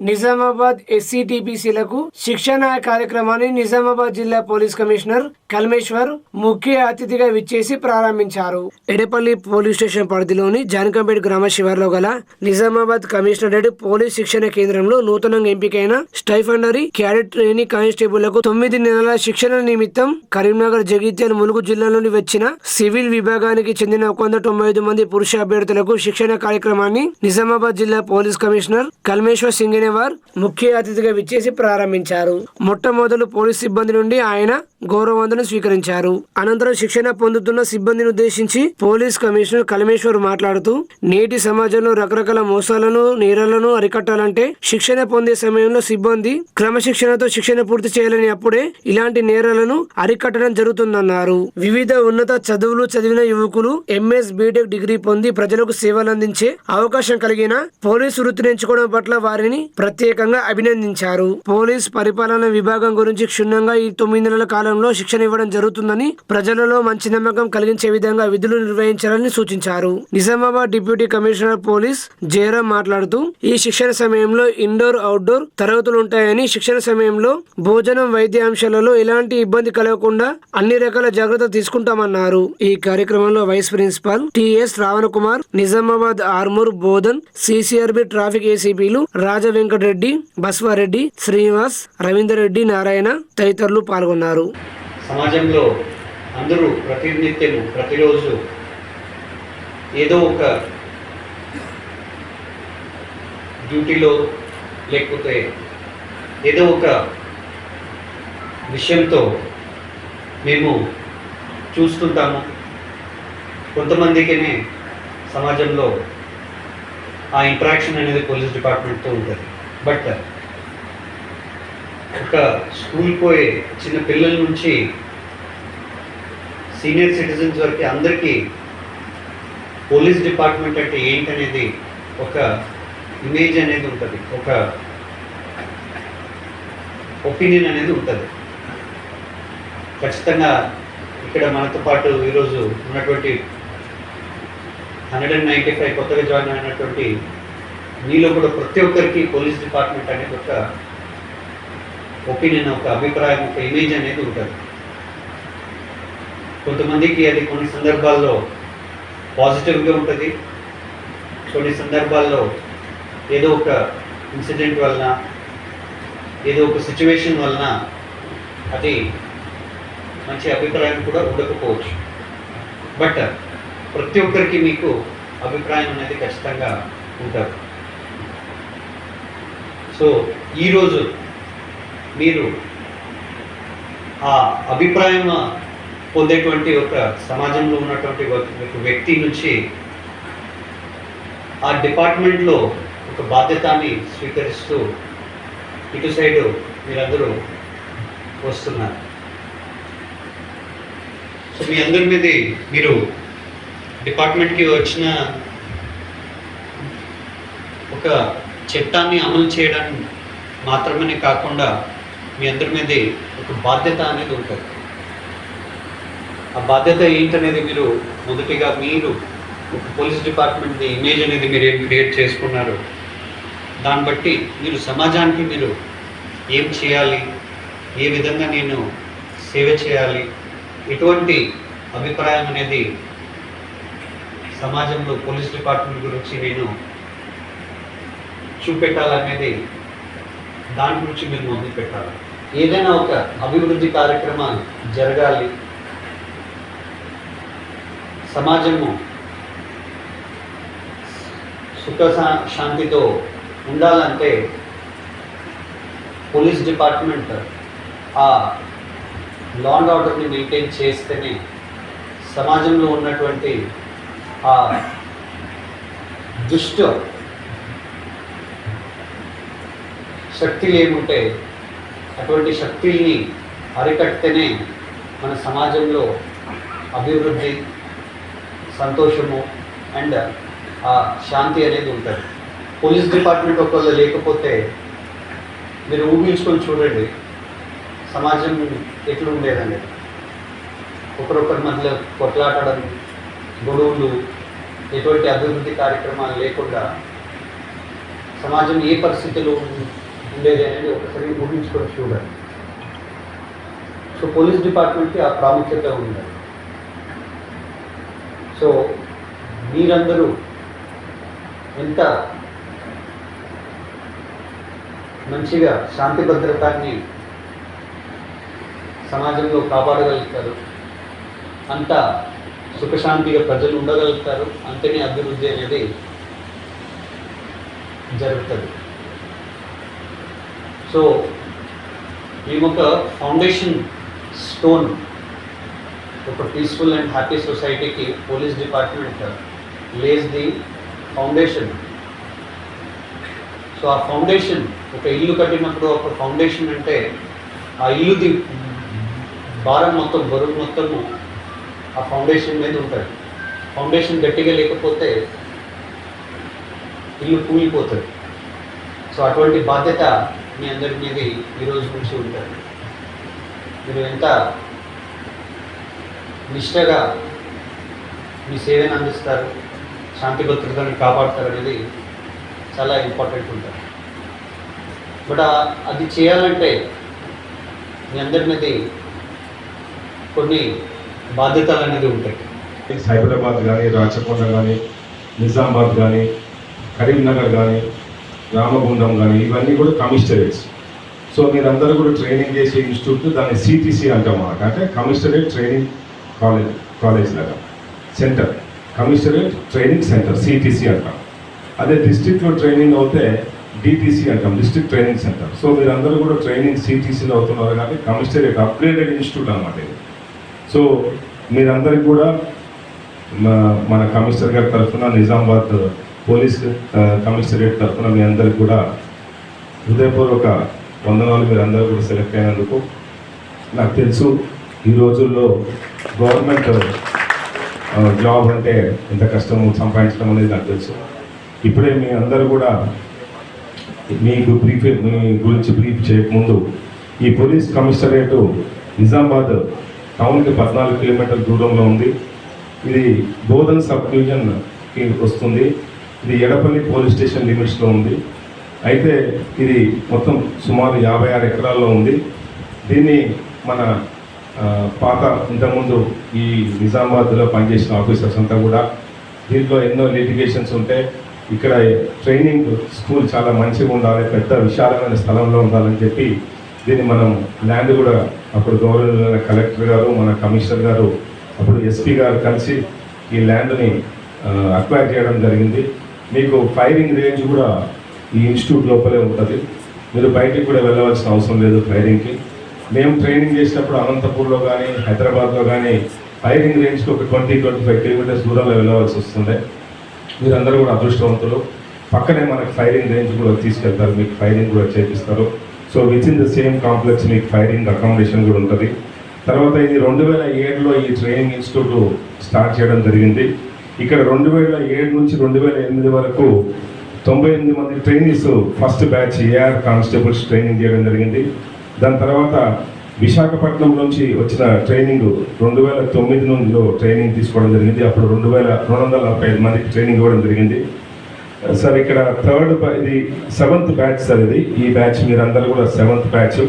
నిజామాబాద్ ఎస్సీటీపీసీలకు శిక్షణ కార్యక్రమాన్ని నిజామాబాద్ జిల్లా పోలీస్ కమిషనర్ కల్మేశ్వర్ ముఖ్య అతిథిగా విచ్చేసి ప్రారంభించారు. ఎడపల్లి పోలీస్ స్టేషన్ పరిధిలోని జానకంపేట గ్రామ శివార్లో గల నిజామాబాద్ కమిషనరేట్ పోలీస్ శిక్షణ కేంద్రంలో నూతనంగా ఎంపికైన స్టైఫండరీ క్యాడెట్ ట్రైనింగ్ కానిస్టేబుల్లకు తొమ్మిది నెలల శిక్షణ నిమిత్తం కరీంనగర్ జగిత్యాల ములుగు జిల్లా నుండి వచ్చిన సివిల్ విభాగానికి చెందిన ఒక వంద తొంభై ఐదు మంది పురుష అభ్యర్థులకు శిక్షణ కార్యక్రమాన్ని నిజామాబాద్ జిల్లా పోలీస్ కమిషనర్ కల్మేశ్వర్ సింగనేవార్ ముఖ్య అతిథిగా విచ్చేసి ప్రారంభించారు. మొట్టమొదలు పోలీస్ సిబ్బంది నుండి ఆయన గౌరవవందనం స్వీకరించారు. అనంతరం శిక్షణ పొందుతున్న సిబ్బందిని ఉద్దేశించి పోలీస్ కమిషనర్ కలమేశ్వర్ మాట్లాడుతూ నేటి సమాజంలో రకరకాల మోసాలను నేరాలను అరికట్టాలంటే శిక్షణ పొందే సమయంలో సిబ్బంది క్రమశిక్షణతో శిక్షణ పూర్తి చేయాలని అప్పుడే ఇలాంటి నేరాలను అరికట్టడం జరుగుతుందన్నారు. వివిధ ఉన్నత చదువులు చదివిన యువకులు ఎంఎస్ బీటెక్ డిగ్రీ పొంది ప్రజలకు సేవలు అందించే అవకాశం కలిగిన పోలీసు వృత్తిని ఎంచుకోవడం పట్ల వారిని ప్రత్యేకంగా అభినందించారు. పోలీస్ పరిపాలన విభాగం గురించి క్షుణ్ణంగా ఈ తొమ్మిది నెలల కాలం కాలంలో శిక్షణ ఇవ్వడం జరుగుతుందని ప్రజలలో మంచి నమ్మకం కలిగించే విధంగా విధులు నిర్వహించాలని సూచించారు. Nizamabad deputy commissioner police Jayaram మాట్లాడుతూ ఈ శిక్షణ సమయంలో ఇండోర్ అవుట్డోర్ తరగతులు ఉంటాయని శిక్షణ సమయంలో భోజనం వైద్య అంశాలలో ఎలాంటి ఇబ్బంది కలగకుండా అన్ని రకాల జాగ్రత్తలు తీసుకుంటామన్నారు. ఈ కార్యక్రమంలో vice principal TS Ravana Kumar Nizamabad Armoor Bodhan CCRB traffic ఏసీపీలు Raja Venkatareddy Baswareddy Srinivas Ravinder Reddy Narayana తదితరులు పాల్గొన్నారు. సమాజంలో అందరూ ప్రతినిత్యము ప్రతిరోజు ఏదో ఒక డ్యూటీలో లేకపోతే ఏదో ఒక విషయంతో మేము చూస్తుంటాము. కొంతమందికినే సమాజంలో ఆ ఇంట్రాక్షన్ అనేది పోలీస్ డిపార్ట్మెంట్తో ఉంటుంది. బట్ ఒక స్కూల్ పోయే చిన్న పిల్లల నుంచి సీనియర్ సిటిజన్స్ వరకు అందరికీ పోలీస్ డిపార్ట్మెంట్ అంటే ఏంటనేది ఒక ఇమేజ్ అనేది ఉంటుంది. ఒక ఒపీనియన్ అనేది ఉంటుంది. ఖచ్చితంగా ఇక్కడ మనతో పాటు ఈరోజు ఉన్నటువంటి హండ్రెడ్ అండ్ నైంటీ ఫైవ్ కొత్తగా జాయిన్ అయినటువంటి మీలో కూడా ప్రతి ఒక్కరికి పోలీస్ డిపార్ట్మెంట్ అనేది ఒక ఒపీనియన్ ఒక అభిప్రాయం ఒక ఇమేజ్ అనేది ఉంటుంది. కొంతమందికి అది కొన్ని సందర్భాల్లో పాజిటివ్గా ఉంటుంది. కొన్ని సందర్భాల్లో ఏదో ఒక ఇన్సిడెంట్ వలన ఏదో ఒక సిచ్యువేషన్ వలన అది మంచి అభిప్రాయం కూడా ఉండకపోవచ్చు. బట్ ప్రతి ఒక్కరికి మీకు అభిప్రాయం అనేది ఖచ్చితంగా ఉంటుంది. సో ఈరోజు మీరు ఆ అభిప్రాయం పొందేటువంటి ఒక సమాజంలో ఉన్నటువంటి ఒక- వ్యక్తి నుంచి ఆ డిపార్ట్మెంట్లో ఒక బాధ్యతని స్వీకరిస్తూ ఇటు సైడు మీరందరూ వస్తున్నారు. సో మీ అందరి మీద మీరు డిపార్ట్మెంట్కి వచ్చిన ఒక చట్టాన్ని అమలు చేయడం మాత్రమే కాకుండా మీ అందరి మీద ఒక బాధ్యత అనేది ఉంటుంది. ఆ బాధ్యత ఏంటనేది మీరు మొదటిగా మీరు ఒక పోలీస్ డిపార్ట్మెంట్ ఇమేజ్ అనేది మీరు ఏం క్రియేట్ చేసుకున్నారు దాన్ని బట్టి మీరు సమాజానికి మీరు ఏం చేయాలి ఏ విధంగా నేను సేవ చేయాలి ఎటువంటి అభిప్రాయం అనేది సమాజంలో పోలీస్ డిపార్ట్మెంట్ గురించి నేను చూపెట్టాలనేది దాని గురించి మీరు మొదలు పెట్టాలి. ఏదైనా ఒక అభివృద్ధి కార్యక్రమాలు జరగాలి. సమాజము సుఖ శా- శాంతితో ఉండాలంటే పోలీస్ డిపార్ట్మెంట్ ఆ లా అండ్ ఆర్డర్ని మెయింటైన్ చేస్తేనే సమాజంలో ఉన్నటువంటి ఆ దుష్ట శక్తులు ఏముంటే అటువంటి శక్తుల్ని అరికట్టితేనే మన సమాజంలో అభివృద్ధి సంతోషము అండ్ ఆ శాంతి అనేది ఉంటుంది. పోలీస్ డిపార్ట్మెంట్ ఒకళ్ళు లేకపోతే మీరు ఊహించుకొని చూడండి సమాజం ఎట్లా ఉండేదండి ఒకరొకరి మధ్య కొట్లాటడం గొడవలు ఎటువంటి అభివృద్ధి కార్యక్రమాలు లేకుండా సమాజం ఏ పరిస్థితిలో ఉండేది అనేది ఒకసారి ఊహించుకొని చూడాలి సో పోలీస్ డిపార్ట్మెంట్కి ఆ ప్రాముఖ్యత ఉంది సో మీరందరూ ఎంత మంచిగా శాంతి భద్రతాన్ని సమాజంలో కాపాడగలుగుతారు అంత సుఖశాంతిగా ప్రజలు ఉండగలుగుతారు అంతనే అభివృద్ధి అనేది జరుగుతుంది. సో మేము ఒక ఫౌండేషన్ స్టోన్ ఒక పీస్ఫుల్ అండ్ హ్యాపీ సొసైటీకి police department lays the foundation so ఆ ఫౌండేషన్ ఒక ఇల్లు కట్టినప్పుడు ఒక ఫౌండేషన్ అంటే ఆ ఇల్లుది భారం మొత్తం బరువు మొత్తము ఆ ఫౌండేషన్ మీద ఉంటుంది. ఫౌండేషన్ గట్టిగా లేకపోతే ఇల్లు కూలిపోతుంది. సో అటువంటి బాధ్యత మీ అందరి మీద ఈ నుంచి ఉంటారు మీరు ఎంత నిష్టగా మీ సేవను అందిస్తారు శాంతి భద్రతను కాపాడుతారు అనేది చాలా ఇంపార్టెంట్ ఉంటుంది. బట్ అది చేయాలంటే మీ అందరి మీద కొన్ని బాధ్యతలు అనేది ఉంటాయి. సైబరాబాద్ కానీ రాచకొండ కానీ నిజామాబాద్ కానీ కరీంనగర్ కానీ రామగుండం కానీ ఇవన్నీ కూడా కమిషనరేట్స్. సో మీరందరూ కూడా ట్రైనింగ్ చేసే ఇన్స్టిట్యూట్ దాన్ని సిటీసీ అంటాం అంటే కమిషనరేట్ ట్రైనింగ్ కాలేజ్ కాలేజ్ లాగా. Centre. Commissionerate training centre CTC అంటాం. అదే డిస్టిక్లో ట్రైనింగ్ అవుతే డిటీసీ అంటాం డిస్ట్రిక్ట్ ట్రైనింగ్ సెంటర్. సో మీరందరూ కూడా ట్రైనింగ్ సిటీసీలో అవుతున్నారు కానీ కమిషనరేట్ అప్గ్రేడెడ్ ఇన్స్టిట్యూట్ అనమాట ఇది. సో మీరందరికీ కూడా మన కమిషనర్ గారి తరఫున నిజామాబాద్ పోలీస్ కమిషనరేట్ తరఫున మీ అందరికి కూడా హృదయపూర్వక వందనాలు. మీరు అందరూ కూడా సెలెక్ట్ అయినందుకు నాకు తెలుసు ఈ రోజుల్లో గవర్నమెంట్ జాబ్ అంటే ఎంత కష్టం సంపాదించడం అనేది నాకు తెలుసు. ఇప్పుడే మీ అందరూ కూడా మీకు బ్రీఫ్ మీ గురించి బ్రీఫ్ చేయకముందు ఈ పోలీస్ కమిషనరేటు నిజామాబాద్ టౌన్కి పద్నాలుగు కిలోమీటర్ల దూరంలో ఉంది. ఇది బోధన్ సబ్ డివిజన్కి వస్తుంది. ఇది ఎడపల్లి పోలీస్ స్టేషన్ లిమిట్స్లో ఉంది. అయితే ఇది మొత్తం సుమారు యాభై ఆరు ఎకరాల్లో ఉంది. దీన్ని మన పాత ఇంతకుముందు ఈ నిజామాబాద్లో పనిచేసిన ఆఫీసర్స్ అంతా కూడా దీంట్లో ఎన్నో లిటిగేషన్స్ ఉంటాయి ఇక్కడ ట్రైనింగ్ స్కూల్ చాలా మంచిగా ఉండాలి పెద్ద విశాలమైన స్థలంలో ఉండాలని చెప్పి దీన్ని మనం ల్యాండ్ కూడా అప్పుడు గవర్నర్ కలెక్టర్ గారు మన కమిషనర్ గారు అప్పుడు ఎస్పీ గారు కలిసి ఈ ల్యాండ్ని అక్వైర్ చేయడం జరిగింది. మీకు ఫైరింగ్ రేంజ్ కూడా ఈ ఇన్స్టిట్యూట్ లోపలే ఉంటుంది. మీరు బయటికి కూడా వెళ్ళవలసిన అవసరం లేదు ఫైరింగ్కి మేము ట్రైనింగ్ చేసినప్పుడు అనంతపూర్లో కానీ హైదరాబాద్లో కానీ ఫైరింగ్ రేంజ్కి ఒక ట్వంటీ ట్వంటీ ఫైవ్ కిలోమీటర్స్ దూరంలో వెళ్ళవలసి వస్తుండే. మీరందరూ కూడా అదృష్టవంతులు. పక్కనే మనకి ఫైరింగ్ రేంజ్ కూడా తీసుకెళ్తారు. మీకు ఫైరింగ్ కూడా చేపిస్తారు. So within the same complex మీకు ఫైరింగ్ అకామిడేషన్ కూడా ఉంటుంది. తర్వాత ఇది రెండు వేల ఏడులో ఈ ట్రైనింగ్ ఇన్స్టిట్యూట్ స్టార్ట్ చేయడం జరిగింది. ఇక్కడ రెండు వేల ఏడు నుంచి రెండు వేల ఎనిమిది వరకు తొంభై ఎనిమిది మంది trainees first batch AR constables training చేయడం జరిగింది. దాని తర్వాత విశాఖపట్నం నుంచి వచ్చిన ట్రైనింగ్ రెండు వేల తొమ్మిది నుండిలో ట్రైనింగ్ తీసుకోవడం జరిగింది. అప్పుడు రెండు వేల రెండు వందల నలభై ఐదు మందికి ట్రైనింగ్ ఇవ్వడం జరిగింది. సార్ ఇక్కడ థర్డ్ ఇది సెవెంత్ బ్యాచ్ సార్ ఇది. ఈ బ్యాచ్ మీరందరూ కూడా సెవెంత్ బ్యాచ్.